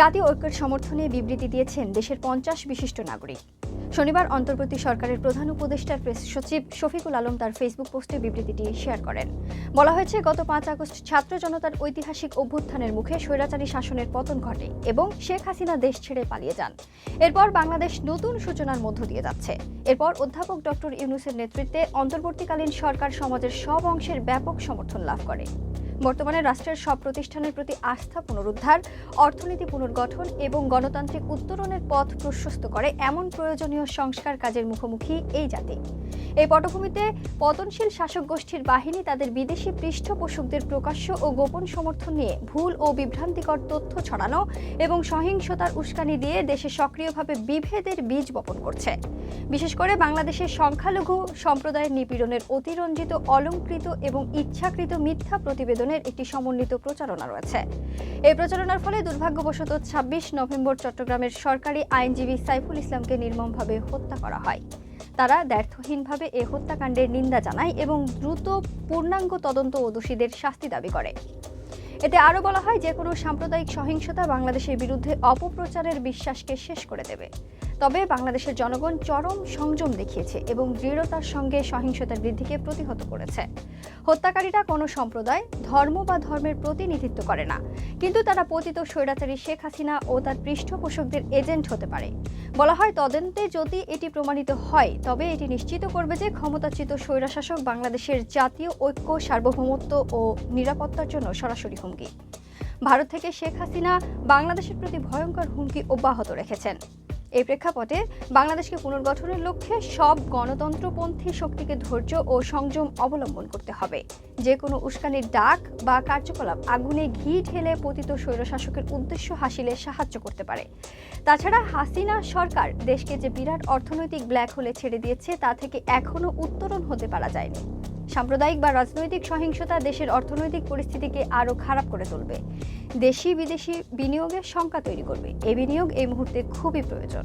জাতীয় ঐক্যের সমর্থনে বিবৃতি দিয়েছেন দেশের পঞ্চাশ বিশিষ্ট নাগরিক। শনিবার অন্তর্বর্তী সরকারের প্রধান উপদেষ্টার প্রেস সচিব শফিকুল আলম তার ফেসবুক পোস্টে বিবৃতিটি শেয়ার করেন। বলা হয়েছে, গত পাঁচ আগস্ট ছাত্র জনতার ঐতিহাসিক অভ্যুত্থানের মুখে স্বৈরাচারী শাসনের পতন ঘটে এবং শেখ হাসিনা দেশ ছেড়ে পালিয়ে যান। এরপর বাংলাদেশ নতুন সূচনার মধ্য দিয়ে যাচ্ছে। এরপর অধ্যাপক ডক্টর ইউনুসের নেতৃত্বে অন্তর্বর্তীকালীন সরকার সমাজের সব অংশের ব্যাপক সমর্থন লাভ করে। বর্তমানে রাষ্ট্রের সব প্রতিষ্ঠানের প্রতি আস্থা পুনরুদ্ধার, অর্থনীতি পুনর্গঠন এবং গণতান্ত্রিক উত্তরণের পথ প্রশস্ত করে এমন প্রয়োজনীয় সংস্কার কাজের মুখোমুখি এই জাতি। এই পটভূমিতে পতনশীল শাসক গোষ্ঠীর বাহিনী তাদের বিদেশি পৃষ্ঠপোষকদের প্রকাশ্য ও গোপন সমর্থন নিয়ে ভুল ও বিভ্রান্তিকর তথ্য ছড়ানো এবং সহিংসতার উস্কানি দিয়ে দেশে সক্রিয়ভাবে বিভেদের বীজ বপন করছে। বিশেষ করে বাংলাদেশের সংখ্যালঘু সম্প্রদায়ের নিপীড়নের অতিরঞ্জিত, অলঙ্কৃত এবং ইচ্ছাকৃত মিথ্যা প্রতিবেদনের একটি সমন্বিত প্রচারণা রয়েছে। এই প্রচারণার ফলে দুর্ভাগ্যবশত ছাব্বিশ নভেম্বর চট্টগ্রামের সরকারি আইনজীবী সাইফুল ইসলামকে নির্মমভাবে হত্যা করা হয়। তারা দ্ব্যর্থহীনভাবে এ হত্যাকাণ্ডের নিন্দা জানায় এবং দ্রুত পূর্ণাঙ্গ তদন্ত ও দোষীদের শাস্তি দাবি করে। এতে আরও বলা হয়, যে কোনো সাম্প্রদায়িক সহিংসতা বাংলাদেশের বিরুদ্ধে অপপ্রচারের বিশ্বাসকে শেষ করে দেবে। তবে বাংলাদেশের জনগণ চরম সংযম দেখিয়েছে এবং দৃঢ়তার সঙ্গে সহিংসতার বৃদ্ধিকে প্রতিহত করেছে। হত্যাকারীরা কোনো সম্প্রদায় ধর্ম বা ধর্মের প্রতিনিধিত্ব করে না। কিন্তু তারা পতিত স্বৈরাচারী শেখ হাসিনা ও তার পৃষ্ঠপোষকদের এজেন্ট হতে পারে। বলা হয় তদন্তে যদি এটি প্রমাণিত হয়, তবে এটি নিশ্চিত করবে যে ক্ষমতাচ্যুত স্বৈরাশাসক বাংলাদেশের জাতীয় ঐক্য, সার্বভৌমত্ব ও নিরাপত্তার জন্য সরাসরি হুমকি। ভারত থেকে শেখ হাসিনা বাংলাদেশের প্রতি ভয়ঙ্কর হুমকি অব্যাহত রেখেছেন। এই প্রেক্ষাপটে বাংলাদেশকে পুনর্গঠনের লক্ষ্যে সব গণতন্ত্রপন্থী শক্তিকে ধৈর্য ও সংযম অবলম্বন করতে হবে। যে কোনো উস্কানির ডাক বা কার্যকলাপ আগুনে ঘি ঢেলে পতিত স্বৈরশাসকের উদ্দেশ্য হাসিলে সাহায্য করতে পারে। তাছাড়া হাসিনা সরকার দেশকে যে বিরাট অর্থনৈতিক ব্ল্যাক হোলে ছেড়ে দিয়েছে, তা থেকে এখনও উত্তরণ হতে পারা যায়নি। সাম্প্রদায়িক বা রাজনৈতিক সহিংসতা দেশের অর্থনৈতিক পরিস্থিতিকে আরও খারাপ করে তুলবে। দেশি বিদেশি বিনিয়োগের শঙ্কা তৈরি করবে। এ বিনিয়োগ এই মুহূর্তে খুবই প্রয়োজন।